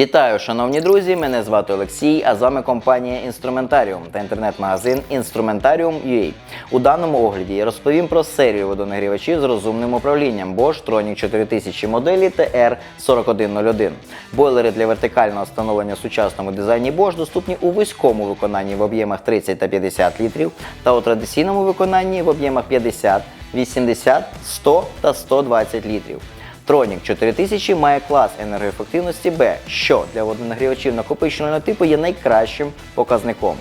Вітаю, шановні друзі! Мене звати Олексій, а з вами компанія Інструментаріум та інтернет-магазин Instrumentarium.ua. У даному огляді я розповім про серію водонагрівачів з розумним управлінням Bosch Tronic 4000 моделі TR4101. Бойлери для вертикального встановлення в сучасному дизайні Bosch доступні у вузькому виконанні в об'ємах 30 та 50 літрів та у традиційному виконанні в об'ємах 50, 80, 100 та 120 літрів. Тронік 4000 має клас енергоефективності Б, що для водонагрівачів накопичувального типу є найкращим показником.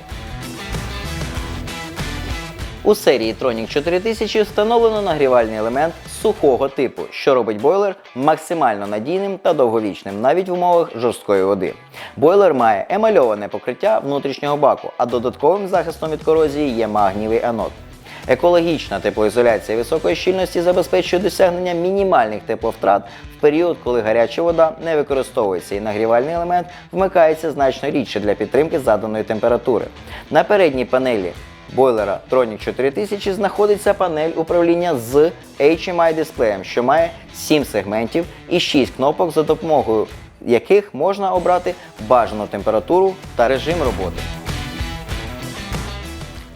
У серії Tronix 4000 встановлено нагрівальний елемент сухого типу, що робить бойлер максимально надійним та довговічним, навіть в умовах жорсткої води. Бойлер має емальоване покриття внутрішнього баку, а додатковим захистом від корозії є магнієвий анод. Екологічна теплоізоляція високої щільності забезпечує досягнення мінімальних тепловтрат в період, коли гаряча вода не використовується і нагрівальний елемент вмикається значно рідше для підтримки заданої температури. На передній панелі бойлера Tronic 4000 знаходиться панель управління з HMI дисплеєм, що має 7 сегментів і 6 кнопок, за допомогою яких можна обрати бажану температуру та режим роботи.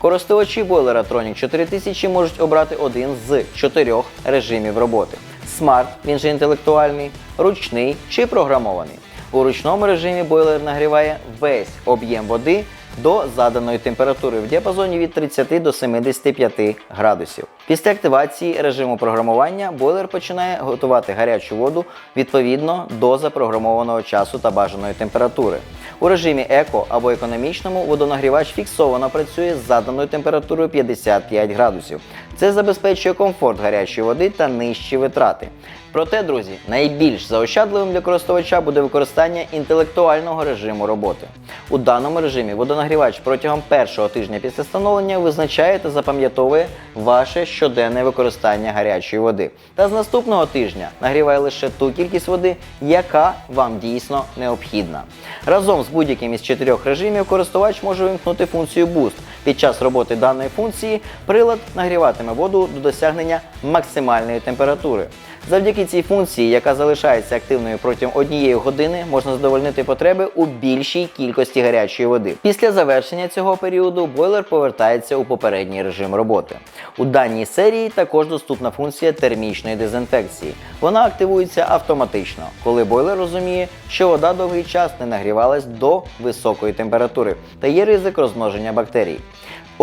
Користувачі бойлера Tronic 4000 можуть обрати один з чотирьох режимів роботи: смарт, він же інтелектуальний, ручний чи програмований. У ручному режимі бойлер нагріває весь об'єм води до заданої температури в діапазоні від 30 до 75 градусів. Після активації режиму програмування бойлер починає готувати гарячу воду відповідно до запрограмованого часу та бажаної температури. У режимі еко або економічному водонагрівач фіксовано працює з заданою температурою 55 градусів. Це забезпечує комфорт гарячої води та нижчі витрати. Проте, друзі, найбільш заощадливим для користувача буде використання інтелектуального режиму роботи. У даному режимі водонагрівач протягом першого тижня після встановлення визначає та запам'ятовує ваше щоденне використання гарячої води. Та з наступного тижня нагріває лише ту кількість води, яка вам дійсно необхідна. Разом з будь-яким із чотирьох режимів користувач може вимкнути функцію Boost. Під час роботи даної функції прилад нагріватиме воду до досягнення максимальної температури. Завдяки цій функції, яка залишається активною протягом однієї години, можна задовольнити потреби у більшій кількості гарячої води. Після завершення цього періоду бойлер повертається у попередній режим роботи. У даній серії також доступна функція термічної дезінфекції. Вона активується автоматично, коли бойлер розуміє, що вода довгий час не нагрівалась до високої температури та є ризик розмноження бактерій.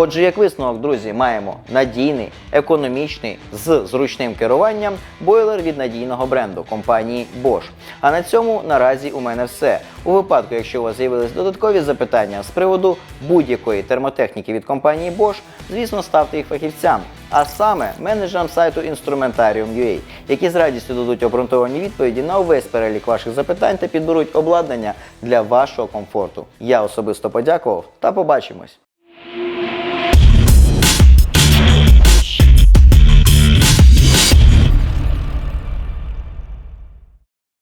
Отже, як висновок, друзі, маємо надійний, економічний з зручним керуванням бойлер від надійного бренду компанії Bosch. А на цьому наразі у мене все. У випадку, якщо у вас з'явились додаткові запитання з приводу будь-якої термотехніки від компанії Bosch, звісно, ставте їх фахівцям. А саме менеджерам сайту Instrumentarium.ua, які з радістю дадуть обґрунтовані відповіді на увесь перелік ваших запитань та підберуть обладнання для вашого комфорту. Я особисто подякував та побачимось!